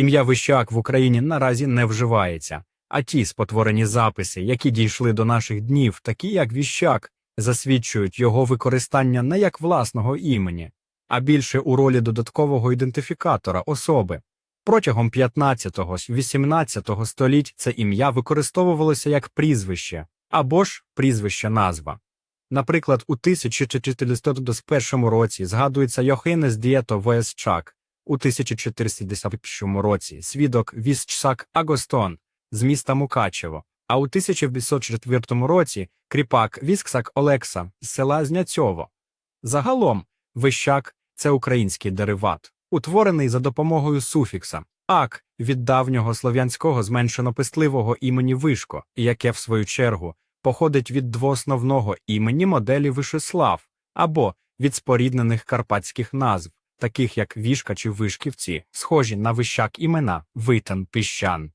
Ім'я Вищак в Україні наразі не вживається, а ті спотворені записи, які дійшли до наших днів, такі як Віщак, засвідчують його використання не як власного імені, а більше у ролі додаткового ідентифікатора особи. Протягом 15-18 століть це ім'я використовувалося як прізвище або ж прізвище-назва. Наприклад, у 1491 році згадується Йохинес Дієто Воєсчак, у 1410 році. Свідок Вісчак Агостон з міста Мукачево, а у 1504 році кріпак Вісксак Олекса з села Зняцьово. Загалом, вищак це український дериват, утворений за допомогою суфікса ак від давнього слов'янського зменшено-пестливого імені Вишко, яке, в свою чергу, походить від двоосновного імені моделі Вишеслав або від споріднених карпатських назв, таких як Вішка чи Вишківці, схожі на вищак імена Витан Піщан.